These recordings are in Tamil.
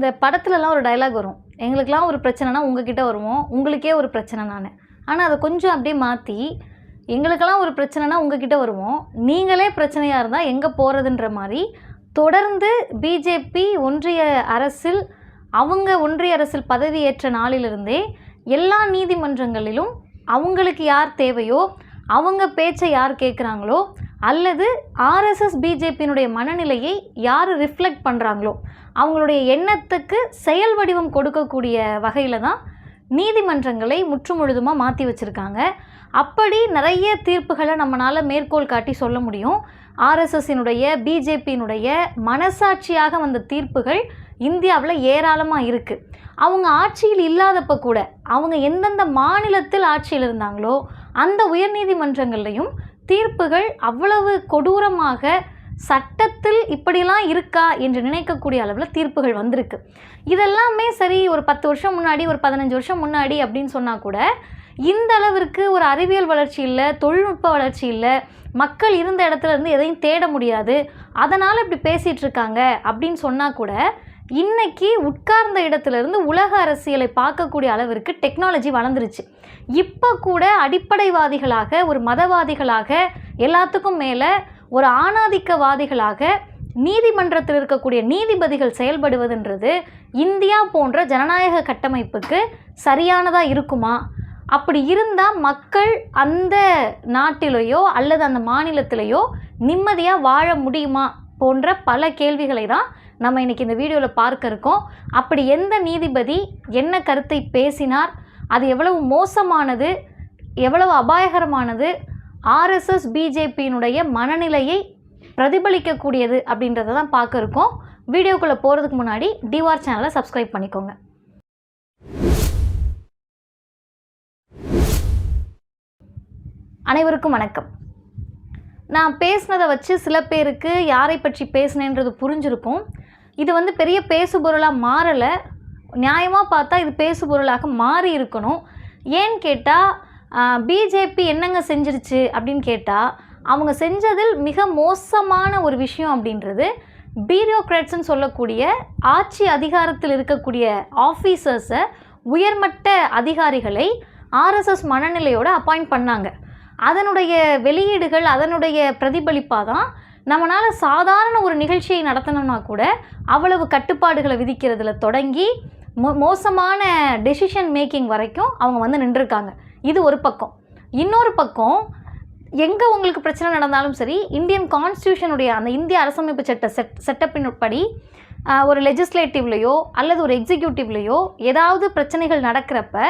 இந்த படத்துலலாம் ஒரு டயலாக் வரும். எங்களுக்கெலாம் ஒரு பிரச்சனைனா உங்ககிட்ட வருவோம். உங்களுக்கே ஒரு பிரச்சனை நான். ஆனால் அதை கொஞ்சம் அப்படியே மாற்றி எங்களுக்கெல்லாம் ஒரு பிரச்சனைனா உங்ககிட்ட வருவோம். நீங்களே பிரச்சனையாக இருந்தால் எங்கே போகிறதுன்ற மாதிரி தொடர்ந்து பிஜேபி ஒன்றிய அரசில் அவங்க ஒன்றிய அரசில் பதவியேற்ற நாளிலிருந்தே எல்லா நீதிமன்றங்களிலும் அவங்களுக்கு யார் தேவையோ அவங்க பேச்சை யார் கேட்குறாங்களோ அல்லது ஆர்எஸ்எஸ் பிஜேபியினுடைய மனநிலையை யார் ரிஃப்ளெக்ட் பண்ணுறாங்களோ அவங்களுடைய எண்ணத்துக்கு செயல் வடிவம் கொடுக்கக்கூடிய வகையில் தான் நீதிமன்றங்களை முற்றுமுழுதுமாக மாற்றி வச்சுருக்காங்க. அப்படி நிறைய தீர்ப்புகளை நம்மளால் மேற்கோள் காட்டி சொல்ல முடியும். ஆர்எஸ்எஸ்ஸினுடைய பிஜேபியினுடைய மனசாட்சியாக வந்த தீர்ப்புகள் இந்தியாவில் ஏராளமாக இருக்குது அவங்க ஆட்சியில் இல்லாதப்போ கூட அவங்க எந்தெந்த மாநிலத்தில் ஆட்சியில் இருந்தாங்களோ அந்த உயர்நீதிமன்றங்கள்லையும் தீர்ப்புகள் அவ்வளவு கொடூரமாக சட்டத்தில் இப்படிலாம் இருக்கா என்று நினைக்கக்கூடிய அளவில் தீர்ப்புகள் வந்திருக்கு. இதெல்லாமே சரி ஒரு பத்து வருஷம் முன்னாடி ஒரு பதினஞ்சு வருஷம் முன்னாடி அப்படின்னு சொன்னால் கூட இந்த அளவிற்கு ஒரு அறிவியல் வளர்ச்சி இல்லை தொழில்நுட்ப வளர்ச்சி இல்லை மக்கள் இருந்த இடத்துல இருந்து எதையும் தேட முடியாது அதனால் இப்படி பேசிகிட்டு இருக்காங்க அப்படின்னு சொன்னால் கூட இன்னைக்கு உட்கார்ந்த இடத்துல இருந்து உலக அரசியலை பார்க்கக்கூடிய அளவிற்கு டெக்னாலஜி வளர்ந்துருச்சு. இப்போ கூட அடிப்படைவாதிகளாக ஒரு மதவாதிகளாக எல்லாத்துக்கும் மேலே ஒரு ஆணாதிக்கவாதிகளாக நீதிமன்றத்தில் இருக்கக்கூடிய நீதிபதிகள் செயல்படுவதுன்றது இந்தியா போன்ற ஜனநாயக கட்டமைப்புக்கு சரியானதாக இருக்குமா? அப்படி இருந்தால் மக்கள் அந்த நாட்டிலேயோ அல்லது அந்த மாநிலத்திலேயோ நிம்மதியாக வாழ முடியுமா? போன்ற பல கேள்விகளை தான் நம்ம இன்றைக்கி இந்த வீடியோவில் பார்க்க இருக்கோம். அப்படி எந்த நீதிபதி என்ன கருத்தை பேசினார்? அது எவ்வளவு மோசமானது? எவ்வளவு அபாயகரமானது? ஆர்எஸ்எஸ் பிஜேபியினுடைய மனநிலையை பிரதிபலிக்கக்கூடியது அப்படின்றத தான் பார்க்க இருக்கோம். வீடியோக்குள்ளே போகிறதுக்கு முன்னாடி டிவார் சேனலை சப்ஸ்கிரைப் பண்ணிக்கோங்க. அனைவருக்கும் வணக்கம். நான் பேசுனதை வச்சு சில பேருக்கு யாரை பற்றி பேசினேன்றது புரிஞ்சிருக்கும். இது வந்து பெரிய பேசுபொருளாக மாறலை. நியாயமாக பார்த்தா இது பேசுபொருளாக மாறி இருக்கணும். ஏன்னு கேட்டால் பிஜேபி என்னங்க செஞ்சிருச்சு அப்படின்னு கேட்டால் அவங்க செஞ்சதில் மிக மோசமான ஒரு விஷயம் அப்படின்றது பியூரோக்ராட்ஸ்னு சொல்லக்கூடிய ஆட்சி அதிகாரத்தில் இருக்கக்கூடிய ஆஃபீஸர்ஸை உயர்மட்ட அதிகாரிகளை ஆர்எஸ்எஸ் மனநிலையோடு அப்பாயிண்ட் பண்ணாங்க. அதனுடைய வெளியீடுகள் அதனுடைய பிரதிபலிப்பாக தான் நம்மளால் சாதாரண ஒரு நிகழ்ச்சியை நடத்தணும்னா கூட அவ்வளவு கட்டுப்பாடுகளை விதிக்கிறதுல தொடங்கி மோ மோசமான டெசிஷன் மேக்கிங் வரைக்கும் அவங்க வந்து நின்றுருக்காங்க. இது ஒரு பக்கம். இன்னொரு பக்கம் எங்கே உங்களுக்கு பிரச்சனை நடந்தாலும் சரி இந்தியன் கான்ஸ்டியூஷனுடைய அந்த இந்திய அரசமைப்பு சட்ட செட் செட்டப்பின் படி ஒரு லெஜிஸ்லேட்டிவ்லேயோ அல்லது ஒரு எக்ஸிக்யூட்டிவ்லேயோ ஏதாவது பிரச்சனைகள் நடக்கிறப்ப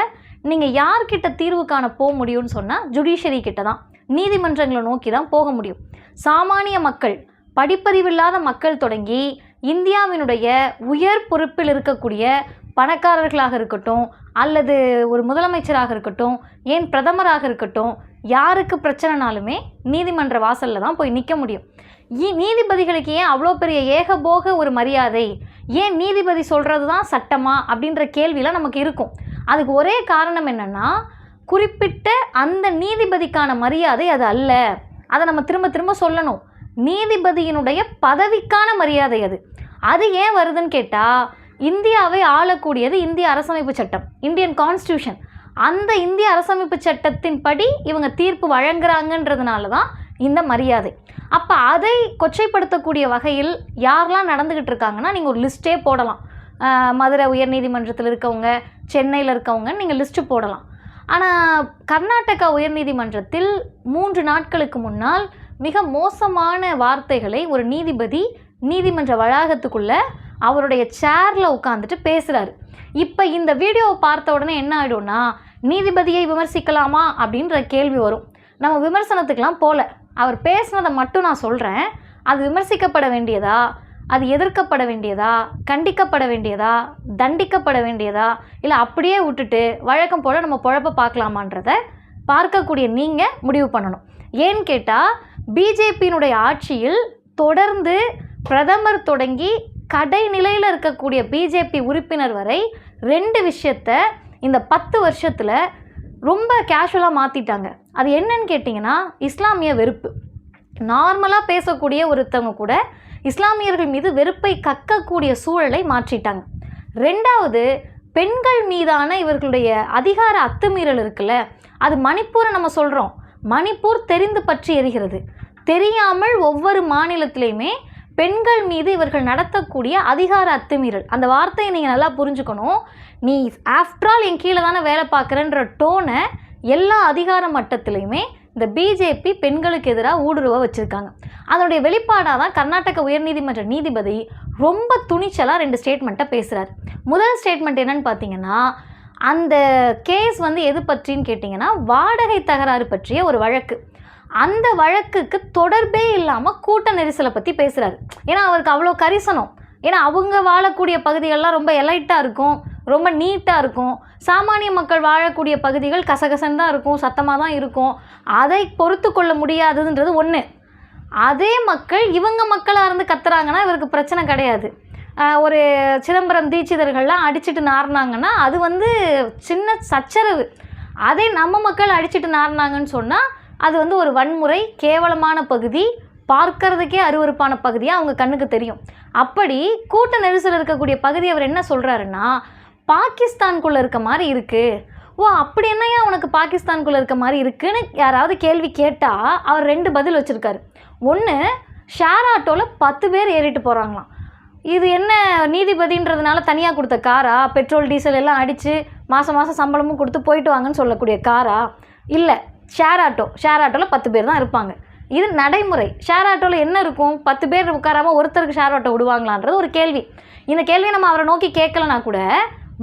நீங்கள் யார்கிட்ட தீர்வு காண போக முடியும்னு சொன்னால் ஜுடிஷரி கிட்ட தான். நீதிமன்றங்களை நோக்கி தான் போக முடியும். சாமானிய மக்கள் படிப்பறிவில்லாத மக்கள் தொடங்கி இந்தியாவினுடைய உயர் பொறுப்பில் இருக்கக்கூடிய பணக்காரர்களாக இருக்கட்டும் அல்லது ஒரு முதலமைச்சராக இருக்கட்டும் ஏன் பிரதமராக இருக்கட்டும் யாருக்கு பிரச்சனைனாலுமே நீதிமன்ற வாசலில் தான் போய் நிற்க முடியும். இ- நீதிபதிகளுக்கு ஏன் அவ்வளோ பெரிய ஏகபோக ஒரு மரியாதை? ஏன் நீதிபதி சொல்கிறது தான் சட்டமா? அப்படின்ற கேள்விலாம் நமக்கு இருக்கும். அதுக்கு ஒரே காரணம் என்னென்னா குறிப்பிட்ட அந்த நீதிபதிக்கான மரியாதை அது அல்ல. அதை நம்ம திரும்ப திரும்ப சொல்லணும். நீதிபதியினுடைய பதவிக்கான மரியாதை அது. அது ஏன் வருதுன்னு கேட்டால் இந்தியாவை ஆளக்கூடியது இந்திய அரசமைப்பு சட்டம் இந்தியன் கான்ஸ்டியூஷன் அந்த இந்திய அரசமைப்பு சட்டத்தின் படி இவங்க தீர்ப்பு வழங்குறாங்கன்றதுனால தான் இந்த மரியாதை. அப்போ அதை கொச்சைப்படுத்தக்கூடிய வகையில் யாரெல்லாம் நடந்துக்கிட்டு இருக்காங்கன்னா நீங்கள் ஒரு லிஸ்ட்டே போடலாம். மதுரை உயர்நீதிமன்றத்தில் இருக்கவங்க சென்னையில் இருக்கவங்க நீங்கள் லிஸ்ட்டு போடலாம். ஆனால் கர்நாடகா உயர்நீதிமன்றத்தில் மூன்று நாட்களுக்கு முன்னால் மிக மோசமான வார்த்தைகளை ஒரு நீதிபதி நீதிமன்ற வளாகத்துக்குள்ளே அவருடைய சேரில் உட்காந்துட்டு பேசுகிறாரு இப்போ இந்த வீடியோவை பார்த்த உடனே என்ன ஆகிடும்னா நீதிபதியை விமர்சிக்கலாமா அப்படின்ற கேள்வி வரும். நம்ம விமர்சனத்துக்கெலாம் போல. அவர் பேசுனதை மட்டும் நான் சொல்கிறேன் அது விமர்சிக்கப்பட வேண்டியதா? அது எதிர்க்கப்பட வேண்டியதா? கண்டிக்கப்பட வேண்டியதா? தண்டிக்கப்பட வேண்டியதா? இல்லை அப்படியே விட்டுட்டு வழக்கம் போல் நம்ம பொழப்ப பார்க்கலாமான்றத பார்க்கக்கூடிய நீங்கள் முடிவு பண்ணணும். ஏன்னு கேட்டால் பிஜேபியினுடைய ஆட்சியில் தொடர்ந்து பிரதமர் தொடங்கி கடைநிலையில் இருக்கக்கூடிய பிஜேபி உறுப்பினர் வரை ரெண்டு விஷயத்த இந்த பத்து வருஷத்தில் ரொம்ப கேஷுவலாக மாற்றிட்டாங்க அது என்னன்னு கேட்டிங்கன்னா இஸ்லாமிய வெறுப்பு. நார்மலாக பேசக்கூடிய ஒருத்தவங்க கூட இஸ்லாமியர்கள் மீது வெறுப்பை கக்கக்கூடிய சூழலை மாற்றிட்டாங்க. ரெண்டாவது பெண்கள் மீதான இவர்களுடைய அதிகார அத்துமீறல் இருக்குல்ல அது மணிப்பூரை நம்ம சொல்கிறோம் மணிப்பூர் தெரிந்து பற்றி எரிகிறது. தெரியாமல் ஒவ்வொரு மாநிலத்திலையுமே பெண்கள் மீது இவர்கள் நடத்தக்கூடிய அதிகார அத்துமீறல். அந்த வார்த்தையை நீங்கள் நல்லா புரிஞ்சுக்கணும். நீ ஆஃப்டர் ஆல் என் கீழே தானே வேலை பார்க்குறன்ற டோனை எல்லா அதிகார மட்டத்திலையுமே இந்த பிஜேபி பெண்களுக்கு எதிராக ஊடுருவ வச்சுருக்காங்க. அதனுடைய வெளிப்பாடாக தான் கர்நாடக உயர்நீதிமன்ற நீதிபதி ரொம்ப துணிச்சலாக ரெண்டு ஸ்டேட்மெண்ட்டை பேசுகிறார் முதல் ஸ்டேட்மெண்ட் என்னன்னு பார்த்தீங்கன்னா அந்த கேஸ் வந்து எது பற்றின்னு கேட்டிங்கன்னா வாடகை தகராறு பற்றிய ஒரு வழக்கு. அந்த வழக்குக்கு தொடர்பே இல்லாமல் கூட்ட நெரிசலை பற்றி பேசுகிறாரு ஏன்னா அவருக்கு அவ்வளோ கரிசனம். ஏன்னா அவங்க வாழக்கூடிய பகுதிகள்லாம் ரொம்ப எலைட்டாக இருக்கும். ரொம்ப நீட்டாக இருக்கும். சாமானிய மக்கள் வாழக்கூடிய பகுதிகள் கசகசன்னு தான் இருக்கும் சத்தமாக தான் இருக்கும். அதை பொறுத்து கொள்ள முடியாததுன்றது ஒன்று அதே மக்கள் இவங்க மக்களாக இருந்து கத்துறாங்கன்னா இவருக்கு பிரச்சனை கிடையாது. ஒரு சிதம்பரம் தீட்சிதர்கள்லாம் அடிச்சுட்டு நாரினாங்கன்னா அது வந்து சின்ன சச்சரவு. அதே நம்ம மக்கள் அடிச்சுட்டு நாரினாங்கன்னு சொன்னால் அது வந்து ஒரு வன்முறை கேவலமான பகுதி பார்க்கறதுக்கே அருவருப்பான பகுதியாக அவங்க கண்ணுக்கு தெரியும். அப்படி கூட்ட நெரிசல் இருக்கக்கூடிய பகுதி அவர் என்ன சொல்கிறாருன்னா பாகிஸ்தான்குள்ளே இருக்க மாதிரி இருக்குது ஓ அப்படி என்னையா உனக்கு பாகிஸ்தான்குள்ளே இருக்க மாதிரி இருக்குன்னு யாராவது கேள்வி கேட்டால் அவர் ரெண்டு பதில் வச்சுருக்காரு. ஒன்று ஷேர் ஆட்டோவில் பத்து பேர் ஏறிட்டு போகிறாங்களாம் இது என்ன நீதிபதின்றதுனால தனியாக கொடுத்த காரா? பெட்ரோல் டீசல் எல்லாம் அடித்து மாதம் மாதம் சம்பளமும் கொடுத்து போயிட்டு வாங்கன்னு சொல்லக்கூடிய காரா? இல்லை ஷேர் ஆட்டோ ஷேர் ஆட்டோவில் பத்து பேர் தான் இருப்பாங்க. இது நடைமுறை. ஷேர் ஆட்டோவில் என்ன இருக்கும்? பத்து பேர் உட்காராமல் ஒருத்தருக்கு ஷேர் ஆட்டோ விடுவாங்களான்றது ஒரு கேள்வி. இந்த கேள்வியை நம்ம அவரை நோக்கி கேட்கலனா கூட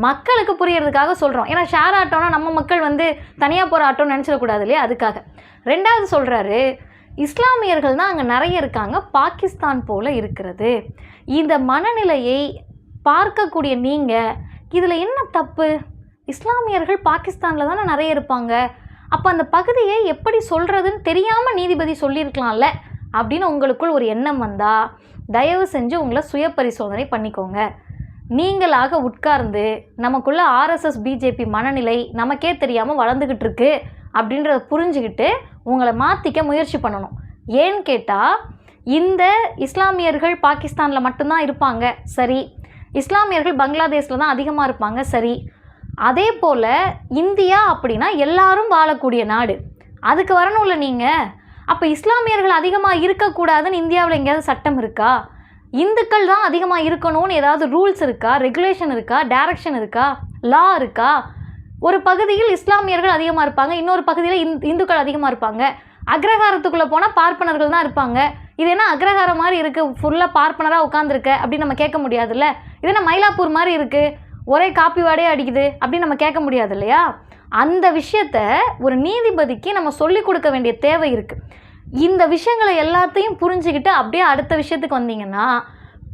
மக்களுக்கு புரியறதுக்காக சொல்கிறோம் ஏன்னா ஷேர் ஆட்டோன்னா நம்ம மக்கள் வந்து தனியாக போகிற ஆட்டோன்னு நினச்சிடக்கூடாது இல்லையா? அதுக்காக. ரெண்டாவது சொல்கிறாரு இஸ்லாமியர்கள் தான் அங்கே நிறைய இருக்காங்க. பாகிஸ்தான் போல் இருக்கிறது. இந்த மனநிலையை பார்க்கக்கூடிய நீங்கள் இதில் என்ன தப்பு? இஸ்லாமியர்கள் பாகிஸ்தானில் தானே நிறைய இருப்பாங்க. அப்போ அந்த பகுதியை எப்படி சொல்கிறதுன்னு தெரியாமல் நீதிபதி சொல்லியிருக்கலாம்ல? அப்படின்னு உங்களுக்குள் ஒரு எண்ணம் வந்தால் தயவு செஞ்சு உங்களை சுய பரிசோதனை பண்ணிக்கோங்க. நீங்களாக உட்கார்ந்து நமக்குள்ள ஆர்எஸ்எஸ் பிஜேபி மனநிலை நமக்கே தெரியாமல் வளர்ந்துக்கிட்டு இருக்கு அப்படின்றத புரிஞ்சுக்கிட்டு உங்களை மாற்றிக்க முயற்சி பண்ணணும். ஏன்னு கேட்டால் இந்த இஸ்லாமியர்கள் பாகிஸ்தானில் மட்டும்தான் இருப்பாங்க சரி. இஸ்லாமியர்கள் பங்களாதேஷில் தான் அதிகமாக இருப்பாங்க சரி. அதே போல் இந்தியா அப்படின்னா எல்லாரும் வாழக்கூடிய நாடு. அதுக்கு வரணும்ல நீங்கள் அப்போ இஸ்லாமியர்கள் அதிகமாக இருக்கக்கூடாதுன்னு இந்தியாவில் எங்கேயாவது சட்டம் இருக்கா? இந்துக்கள் தான் அதிகமாக இருக்கணும்னு ஏதாவது ரூல்ஸ் இருக்கா? ரெகுலேஷன் இருக்கா? டைரக்ஷன் இருக்கா? லா இருக்கா? ஒரு பகுதியில் இஸ்லாமியர்கள் அதிகமாக இருப்பாங்க இன்னொரு பகுதியில் இந் இந்துக்கள் அதிகமாக இருப்பாங்க. அக்ரஹாரத்துக்குள்ளே போனால் பார்ப்பனர்கள் தான் இருப்பாங்க. இது என்ன அக்ரஹாரம் மாதிரி இருக்குது ஃபுல்லாக பார்ப்பனராக உட்காந்துருக்க அப்படின்னு நம்ம கேட்க முடியாதுல்ல? இது என்ன மயிலாப்பூர் மாதிரி இருக்குது ஒரே காப்பி வாடே அடிக்குது அப்படின்னு நம்ம கேட்க முடியாது இல்லையா? அந்த விஷயத்த ஒரு நீதிபதிக்கு நம்ம சொல்லிக் கொடுக்க வேண்டிய தேவை இருக்குது இந்த விஷயங்களை எல்லாத்தையும் புரிஞ்சுக்கிட்டு அப்படியே அடுத்த விஷயத்துக்கு வந்தீங்கன்னா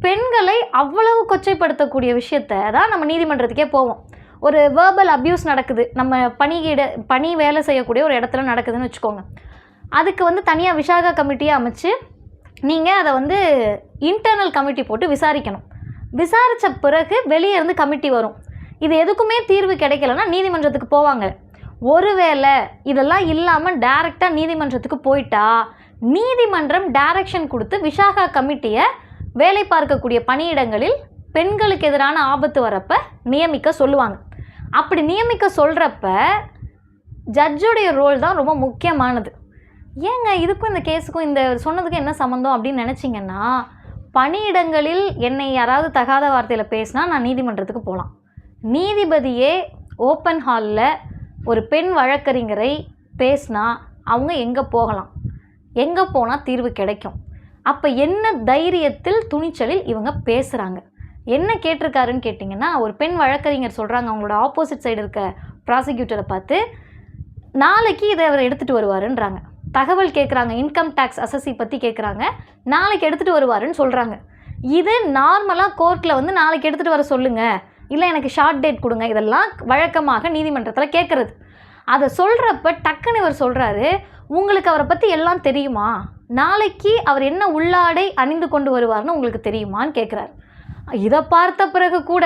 பெண்களை அவ்வளவு கொச்சைப்படுத்தக்கூடிய விஷயத்த தான் நம்ம நீதிமன்றத்துக்கே போவோம். ஒரு வேர்பல் அப்யூஸ் நடக்குது. நம்ம பணியிட பணி வேலை செய்யக்கூடிய ஒரு இடத்துல நடக்குதுன்னு வச்சுக்கோங்க. அதுக்கு வந்து தனியாக விசாகா கமிட்டியை அமைச்சு நீங்கள் அதை வந்து இன்டர்னல் கமிட்டி போட்டு விசாரிக்கணும். விசாரித்த பிறகு வெளியே இருந்து கமிட்டி வரும். இது எதுக்குமே தீர்வு கிடைக்கலன்னா நீதிமன்றத்துக்கு போவாங்க. ஒருவேளை இதெல்லாம் இல்லாமல் டைரெக்டாக நீதிமன்றத்துக்கு போயிட்டா நீதிமன்றம் டைரக்ஷன் கொடுத்து விசாகா கமிட்டியை வேலை பார்க்கக்கூடிய பணியிடங்களில் பெண்களுக்கு எதிரான ஆபத்து வரப்ப நியமிக்க சொல்லுவாங்க. அப்படி நியமிக்க சொல்கிறப்ப ஜட்ஜுடைய ரோல் தான் ரொம்ப முக்கியமானது. ஏங்க இதுக்கும் இந்த கேஸுக்கும் இந்த சொன்னதுக்கும் என்ன சம்மந்தம் அப்படின்னு நினச்சிங்கன்னா பணியிடங்களில் என்னை யாராவது தகாத வார்த்தையில் பேசினா நான் நீதிமன்றத்துக்கு போகலாம் நீதிபதியே ஓப்பன் ஹாலில் ஒரு பெண் வழக்கறிஞரை பேசினா அவங்க எங்கே போகலாம்? எங்கே போனால் தீர்வு கிடைக்கும்? அப்போ என்ன தைரியத்தில் துணிச்சலில் இவங்க பேசுகிறாங்க என்ன கேட்டிருக்காருன்னு கேட்டிங்கன்னா ஒரு பெண் வழக்கறிஞர் சொல்கிறாங்க அவங்களோட ஆப்போசிட் சைடு இருக்க ப்ராசிக்யூட்டரை பார்த்து நாளைக்கு இதை அவர் எடுத்துகிட்டு வருவாருன்றாங்க. தகவல் கேட்குறாங்க இன்கம் டேக்ஸ் அசஸி பற்றி கேட்குறாங்க நாளைக்கு எடுத்துகிட்டு வருவாருன்னு சொல்கிறாங்க இது நார்மலாக கோர்ட்டில் வந்து நாளைக்கு எடுத்துகிட்டு வர சொல்லுங்கள் இல்லை எனக்கு ஷார்ட் டேட் கொடுங்க. இதெல்லாம் வழக்கமாக நீதிமன்றத்தில் கேட்குறது அதை சொல்கிறப்ப டக்குன்னு இவர் சொல்கிறாரு உங்களுக்கு அவரை பற்றி எல்லாம் தெரியுமா? நாளைக்கு அவர் என்ன உள்ளாடை அணிந்து கொண்டு வருவார்னு உங்களுக்கு தெரியுமான்னு கேட்குறாரு இதை பார்த்த பிறகு கூட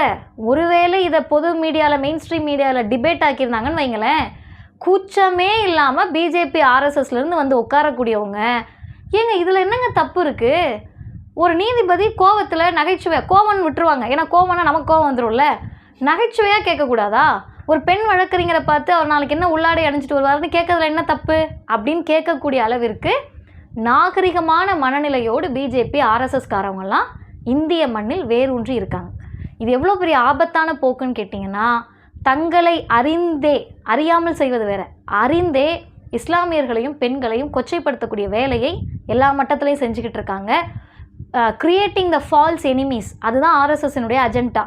ஒருவேளை இதை பொது மீடியாவில் மெயின் ஸ்ட்ரீம் மீடியாவில் டிபேட் ஆக்கியிருந்தாங்கன்னு வைங்களேன் கூச்சமே இல்லாமல் பிஜேபி ஆர்எஸ்எஸ்லேருந்து வந்து உட்காரக்கூடியவங்க. ஏங்க இதில் என்னங்க தப்பு இருக்குது ஒரு நீதிபதி கோவத்தில் நகைச்சுவை கோவம்னு விட்டுருவாங்க. ஏன்னா கோவம்னா நமக்கு கோவம் வந்துரும்ல. நகைச்சுவையாக கேட்கக்கூடாதா? ஒரு பெண் வழக்கறிஞரை பார்த்து அவர் நாளைக்கு என்ன உள்ளாடை அணிஞ்சிட்டு வருவார்னு கேட்கறதுல என்ன தப்பு? அப்படின்னு கேட்கக்கூடிய அளவிற்கு நாகரிகமான மனநிலையோடு பிஜேபி ஆர்எஸ்எஸ்காரவங்கெல்லாம் இந்திய மண்ணில் வேரூன்றி இருக்காங்க. இது எவ்வளோ பெரிய ஆபத்தான போக்குன்னு கேட்டிங்கன்னா தங்களை அறிந்தே அறியாமல் செய்வது வேற. அறிந்தே இஸ்லாமியர்களையும் பெண்களையும் கொச்சைப்படுத்தக்கூடிய வேலையை எல்லா மட்டத்திலையும் செஞ்சுக்கிட்டு இருக்காங்க. கிரியேட்டிங் த ஃபால்ஸ் எனிமீஸ் அதுதான் ஆர்எஸ்எஸ்னுடைய அஜெண்டா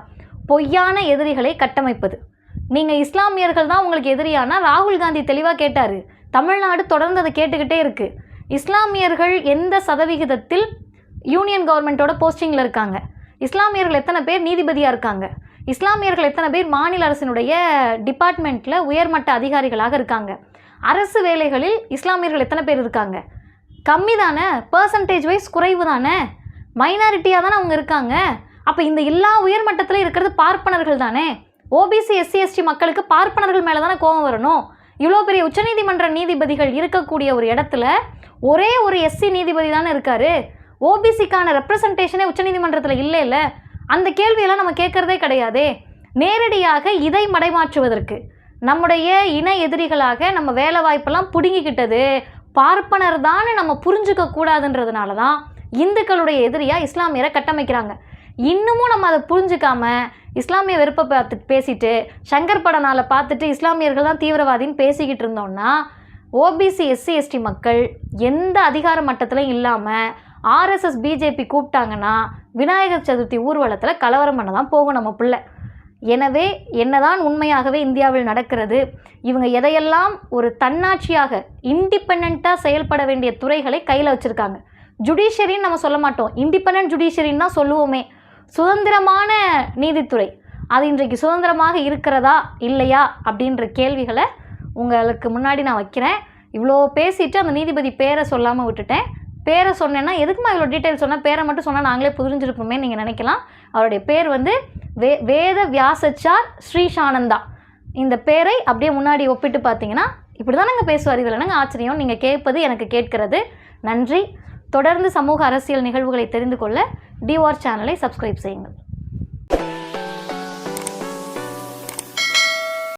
பொய்யான எதிரிகளை கட்டமைப்பது. நீங்கள் இஸ்லாமியர்கள் தான் உங்களுக்கு எதிரியானா ராகுல் காந்தி தெளிவாக கேட்டார். தமிழ்நாடு தொடர்ந்து அதை கேட்டுக்கிட்டே இருக்குது இஸ்லாமியர்கள் எந்த சதவிகிதத்தில் யூனியன் கவர்மெண்ட்டோட போஸ்டிங்கில் இருக்காங்க? இஸ்லாமியர்கள் எத்தனை பேர் நீதிபதியாக இருக்காங்க? இஸ்லாமியர்கள் எத்தனை பேர் மாநில அரசினுடைய டிபார்ட்மெண்ட்டில் உயர்மட்ட அதிகாரிகளாக இருக்காங்க? அரசு வேலைகளில் இஸ்லாமியர்கள் எத்தனை பேர் இருக்காங்க? கம்மி தானே பர்சன்டேஜ் வைஸ் குறைவு தானே மைனாரிட்டியாக தானே அவங்க இருக்காங்க. அப்போ இந்த எல்லா உயர்மட்டத்தில் இருக்கிறது பார்ப்பனர்கள் தானே? ஓபிசி எஸ்சி எஸ்டி மக்களுக்கு பார்ப்பனர்கள் மேலே தானே கோபம் வரணும்? இவ்வளோ பெரிய உச்சநீதிமன்ற நீதிபதிகள் இருக்கக்கூடிய ஒரு இடத்துல ஒரே ஒரு எஸ்சி நீதிபதி தானே இருக்காரு. ஓபிசிக்கான ரெப்ரசன்டேஷனே உச்சநீதிமன்றத்தில் இல்லை இல்லை அந்த கேள்வியெல்லாம் நம்ம கேட்குறதே கிடையாதே. நேரடியாக இதை மடைமாற்றுவதற்கு நம்முடைய இன எதிரிகளாக நம்ம வேலை வாய்ப்பெல்லாம் பிடுங்கிக்கிட்டது. பார்ப்பனர் தானே நம்ம புரிஞ்சுக்க கூடாதுன்றதுனால தான் இந்துக்களுடைய எதிரியாக இஸ்லாமியரை கட்டமைக்கிறாங்க. இன்னமும் நம்ம அதை புரிஞ்சுக்காம இஸ்லாமிய வெறுப்பை பார்த்து பேசிட்டு சங்கர் படனால பார்த்துட்டு இஸ்லாமியர்கள் தான் தீவிரவாதின்னு பேசிக்கிட்டு இருந்தோம்னா ஓபிசி எஸ்சி எஸ்டி மக்கள் எந்த அதிகார மட்டத்திலும் இல்லாமல் ஆர்எஸ்எஸ் பிஜேபி கூப்பிட்டாங்கன்னா விநாயகர் சதுர்த்தி ஊர்வலத்தில் கலவரம் பண்ண தான் போகும் நம்ம பிள்ளை. எனவே என்னதான் உண்மையாகவே இந்தியாவில் நடக்கிறது இவங்க எதையெல்லாம் ஒரு தன்னாட்சியாக இண்டிபெண்ட்டாக செயல்பட வேண்டிய துறைகளை கையில் வச்சுருக்காங்க. ஜுடிஷியரின்னு நம்ம சொல்ல மாட்டோம். இண்டிபெண்ட் ஜுடிஷியரின்னு தான் சொல்லுவோமே. சுதந்திரமான நீதித்துறை அது இன்றைக்கு சுதந்திரமாக இருக்கிறதா இல்லையா அப்படின்ற கேள்விகளை உங்களுக்கு முன்னாடி நான் வைக்கிறேன். இவ்வளோ பேசிட்டு அந்த நீதிபதி பேரை சொல்லாமல் விட்டுட்டேன். பேரை சொன்னேன்னா எதுக்குமா இவ்வளோ டீட்டெயில் சொன்னால் பேரை மட்டும் சொன்னால் நாங்களே புரிஞ்சிருப்போமே நீங்கள் நினைக்கலாம். அவருடைய பேர் வந்து வே வேத வியாசச்சார் ஸ்ரீஷானந்தா. இந்த பேரை அப்படியே முன்னாடி ஒப்பிட்டு பார்த்தீங்கன்னா இப்படி தானங்க பேசுவார். இதில் என்னங்க ஆச்சரியம்? நீங்கள் கேட்பது எனக்கு கேட்கிறது. நன்றி. தொடர்ந்து சமூக அரசியல் நிகழ்வுகளை தெரிந்து கொள்ள டிவார் சேனலை சப்ஸ்கிரைப் செய்யுங்கள்.